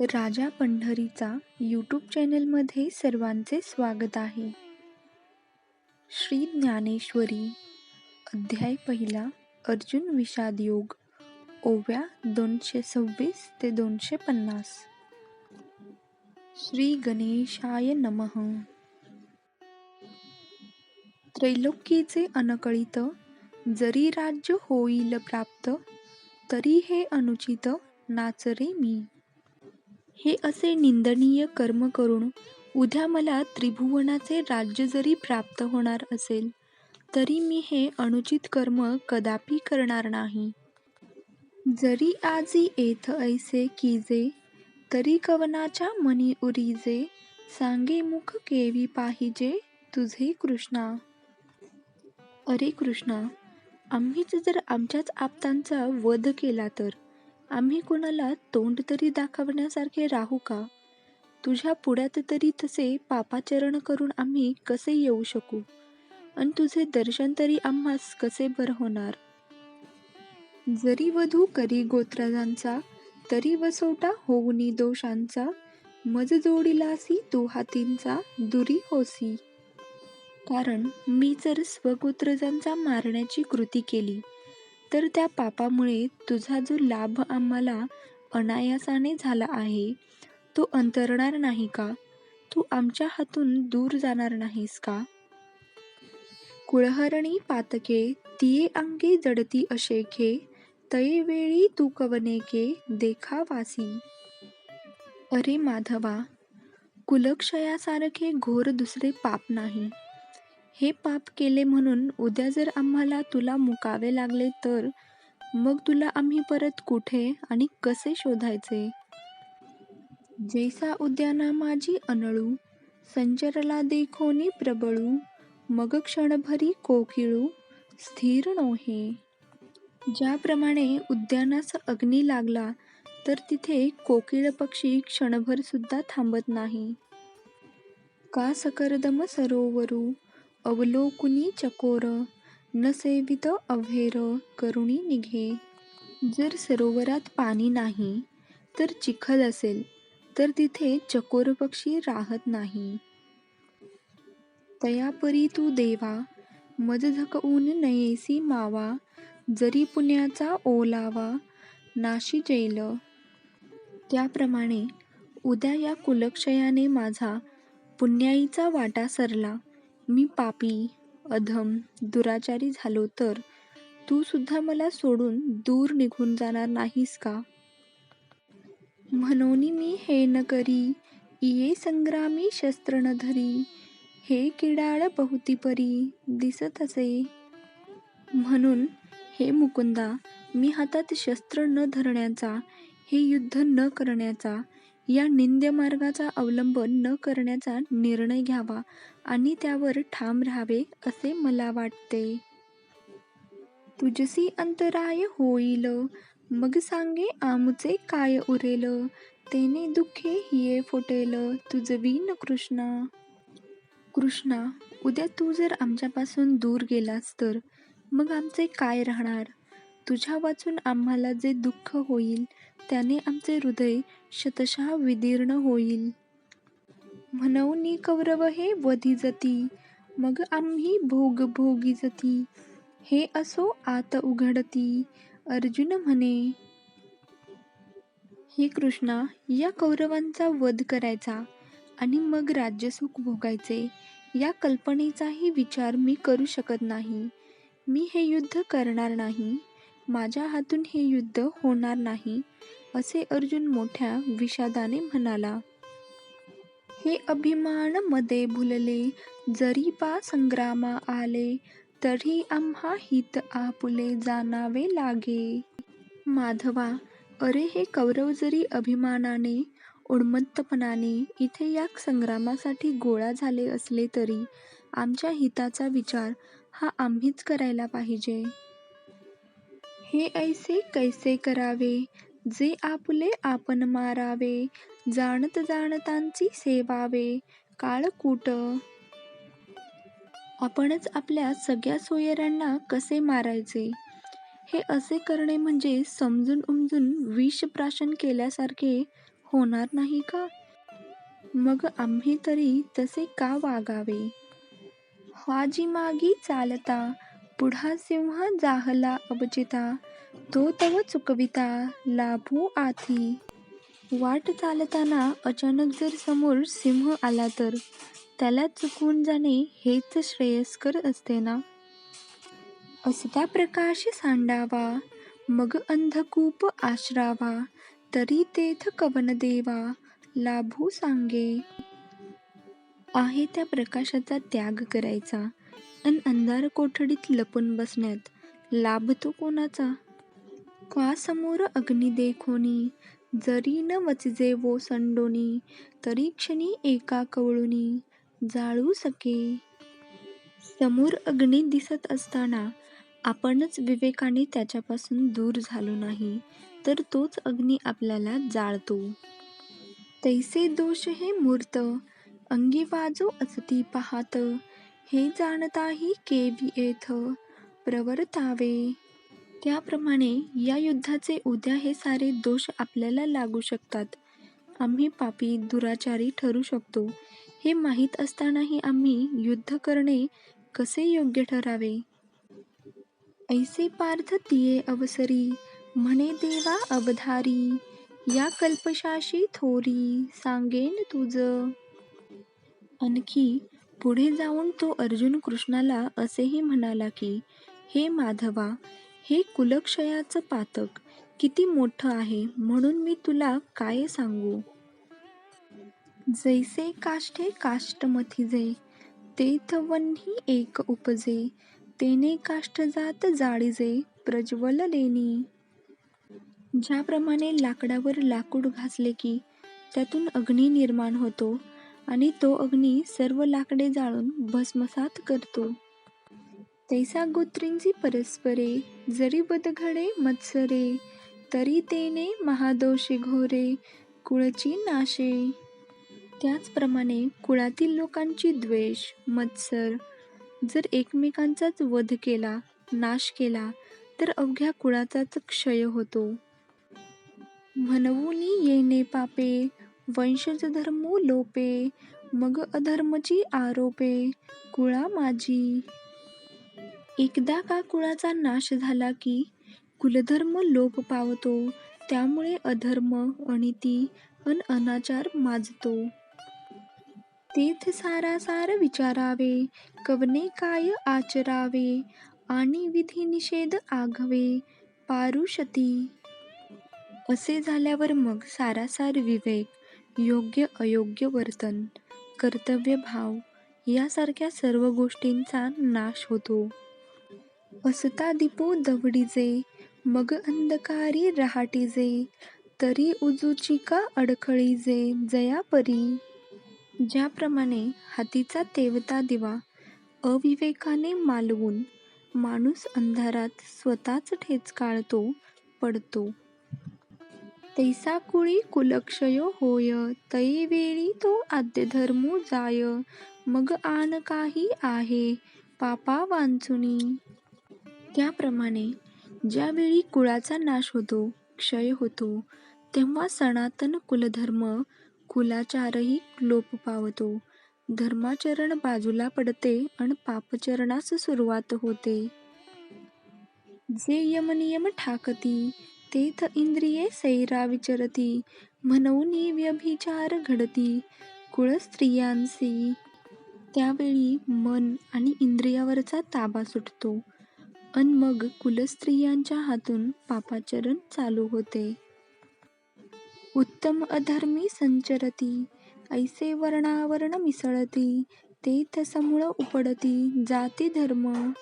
राजा पंढरीचा YouTube चॅनलमध्ये सर्वांचे स्वागत आहे. श्री ज्ञानेश्वरी अध्याय पहिला अर्जुन विषाद योग ओव्या दोनशे सव्वीस ते दोनशे पन्नास. श्री गणेशाय नमः. त्रैलोक्यचे अनकळित जरी राज्य होईल प्राप्त तरी हे अनुचित नाचरे मी. हे असे निंदनीय कर्म करून उद्या मला त्रिभुवनाचे राज्य जरी प्राप्त होणार असेल तरी मी हे अनुचित कर्म कदापि करणार नाही. जरी आजी येथ ऐसे कीजे तरी कवनाच्या मनी उरीजे सांगे मुख केवी पाहिजे तुझे कृष्णा. अरे कृष्णा आम्हीच जर आमच्याच आप्तांचा वध केला तर? आम्ही कोणाला तोंड तरी दाखवण्यासारखे राहू का? तुझ्या पुढ्यात तरी तसे पापाचरण करून आम्ही कसे येऊ शकू? आणि तुझे दर्शन तरी आम्हास कसे बर होणार? जरी वधू करी गोत्रजांचा तरी वसोटा होऊनी दोषांचा मज जोडिलासी तू हातींचा दुरी होसी. कारण मी जर स्वगोत्रजांचा मारण्याची कृती केली तर त्या पापामुळे तुझा जो लाभ आम्हाला अनायासाने झाला आहे तो अंतरणार नाही का? तू आमच्या हातून दूर जाणार नाहीस का? कुळहरणी पातके तिये अंगे जडती अशेखे तये वेळी तू कवनेके देखा वासी अरे माधवा कुलक्षयासारखे घोर दुसरे पाप नाही. हे पाप केले म्हणून उद्या जर आम्हाला तुला मुकावे लागले तर मग तुला आम्ही परत कुठे आणि कसे शोधायचे? जैसा उद्याना माझी अनळू संचरला देखोनी प्रबळू मग क्षणभरी कोकिळू स्थिर नोहे. ज्याप्रमाणे उद्यानास अग्नी लागला तर तिथे कोकिळ पक्षी क्षणभर सुद्धा थांबत नाही. का सकरदम सरोवरू अवलोकुनी चकोर न सेवित अभेर करुणी निघे. जर सरोवरात पाणी नाही तर चिखल असेल तर तिथे चकोर पक्षी राहत नाही. तयापरी तू देवा मज नयेसी मावा जरी पुण्याचा ओलावा नाशी जैल. त्याप्रमाणे उद्या या कुलक्षयाने माझा पुण्याईचा वाटा सरला. मी पापी अधम दुराचारी झालो तर तू सुद्धा मला सोडून दूर निघून जाणार नाहीस का? म्हणून मी हे न करी इये संग्रामी शस्त्र न धरी हे किडाळ बहुती परी दिसत असे. म्हणून हे मुकुंदा मी हातात शस्त्र न धरण्याचा हे युद्ध न करण्याचा या निंद्य मार्गाचा अवलंब न करण्याचा निर्णय घ्यावा आणि त्यावर ठाम राहावे असे मला वाटते. तुझसी अंतराय होईल. मग सांगे आमचे काय उरेल. तेने दुःखे हिये फुटेल. तुझवीन कृष्णा. कृष्णा उद्या तू जर आमच्यापासून दूर गेलास तर मग आमचे काय राहणार? तुझ्या वाचून आम्हाला जे दुःख होईल त्याने आमचे हृदय शतशः विदीर्ण होईल. म्हणून कौरव हे वधिजती मग आम्ही भोग भोगीजती. हे असो आत उघडती अर्जुन म्हणे. हे कृष्णा या कौरवांचा वध करायचा आणि मग राज्यसुख भोगायचे या कल्पनेचाही विचार मी करू शकत नाही. मी हे युद्ध करणार नाही माझ्या हातून हे युद्ध होणार नाही असे अर्जुन मोठ्या विषादाने म्हणाला. हे अभिमानमध्ये भुलले जरी पा संग्रामा आले तरी आम्हा हित आपुले जाणावे लागे. माधवा अरे हे कौरव जरी अभिमानाने उन्मत्तपणाने इथे या संग्रामासाठी गोळा झाले असले तरी आमच्या हिताचा विचार हा आम्हीच करायला पाहिजे. हे ऐसे कैसे करावे जे आपुले आपण मारावे जाणत जाणतांची सेवावे. काळकूट आपणच आपल्या सगळ्या सोयऱ्यांना कसे मारायचे? हे असे करणे म्हणजे समजून उमजून विष प्राशन केल्यासारखे होणार नाही का? मग आम्ही तरी तसे का वागावे? हाजी मागी चालता पुढा सिंह जाहला अबचिता तो तव चुकविता लाभू आथी वाट चालताना अचानक जर समोर सिंह आला तर त्याला चुकून जाणे हेच श्रेयस्कर असते ना? असता प्रकाश सांडावा मग अंधकूप आश्रावा तरी तेथ कवन देवा लाभू सांगे. आहे त्या प्रकाशाचा त्याग करायचा अन अंधार कोठडीत लपून बसण्यात लाभ तो कोणाचा? क्वासमोर समोर अग्नी देखोनी जरी न वचजे वो संडोनी तरी क्षणी एका कवळुनी जाळू सके. समोर अग्नी दिसत असताना आपणच विवेकाने त्याच्यापासून दूर झालो नाही तर तोच अग्नी आपल्याला जाळतो. तैसे दोष हे मूर्त अंगी वाजो असती पाहात हे जाणताही केवी येथ प्रवर्तावे. त्याप्रमाणे या युद्धाचे उद्या हे सारे दोष आपल्याला लागू शकतात. आम्ही पापी दुराचारी ठरू शकतो. हे माहीत असतानाही आम्ही युद्ध करणे कसे योग्य ठरावे? ऐसे पार्थ तिये अवसरी म्हणे देवा अवधारी या कल्पशाशी थोरी सांगेन तुझ. आणखी पुढे जाऊन तो अर्जुन कृष्णाला असेही म्हणाला की हे माधवा हे कुलक्षयाचं पातक किती मोठं आहे म्हणून मी तुला काय सांगू? जैसे काष्ठे काष्टमथिजे तेथ वन्ही एक उपजे तेने काष्ट जात जाळीजे प्रज्वल लेनी ज्याप्रमाणे लाकडावर लाकूड घासले की त्यातून अग्नी निर्माण होतो आणि तो अग्नी सर्व लाकडे जाळून भस्मसात करतो. तैसा गोत्रींची परस्परे जरी बदघडे मत्सरे तरी तेने महादोषे घोरे कुळची नाशे. त्याचप्रमाणे कुळातील लोकांची द्वेष मत्सर जर एकमेकांचाच वध केला नाश केला तर अवघ्या कुळाचाच क्षय होतो. म्हणवूनी येणे पापे वंशज धर्मो लोपे मग अधर्मची आरोपे कुळा माझी. एकदा का कुळाचा नाश झाला की कुलधर्म लोप पावतो त्यामुळे अधर्म अनिती अन अनाचार माजतो. तेथ सारासार विचारावे कवने काय आचरावे आणि विधी निषेध आघवे पारुषती. असे झाल्यावर मग सारासार विवेक योग्य अयोग्य वर्तन कर्तव्य भाव यासारख्या सर्व गोष्टींचा नाश होतो. असता दिपू दवडीजे मग अंधकारी रहाटीजे तरी उजूची का अडखळीजे जयापरी ज्याप्रमाणे हातीचा तेवता दिवा अविवेकाने मालवून माणूस अंधारात स्वतःच ठेचकाळतो पडतो. तैसा कुळी कुलक्षयो होय तैवेळी तो आद्यधर्मो जाय मग आन काही आहे पापा वांचुनी. त्याप्रमाणे ज्यावेळी कुळाचा नाश होतो क्षय होतो तेव्हा सनातन कुलधर्म कुलाचारही लोप पावतो. धर्माचरण बाजूला पडते आणि पापचरणास सुरुवात होते. जे यमनियम ठाकती तेथ इंद्रिये सैरा विचरती म्हणून व्यभिचार घडती. कुळस्त्रियांसी त्यावेळी मन आणि इंद्रियावरचा ताबा सुटतो. अन मग कुलस्त्रियांच्या हातून पापाचरण चालू होते. उत्तम अधर्मी संचरती ऐसे वर्णावर्ण मिसळती ते समूळ उपडती जाती धर्म.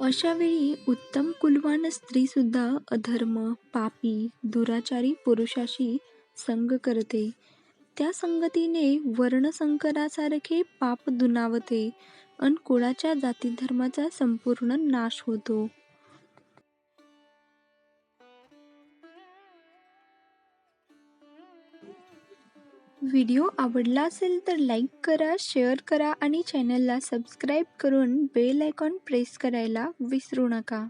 अशा वेळी उत्तम कुलवान स्त्री सुद्धा अधर्म पापी दुराचारी पुरुषाशी संग करते. त्या संगतीने वर्णसंकरासारखे पाप दुनावते अन कुळाच्या जातीधर्माचा संपूर्ण नाश होतो. व्हिडिओ आवडला असेल तर लाईक करा शेअर करा आणि चॅनलला सबस्क्राईब करून बेल आयकॉन प्रेस करायला विसरू नका.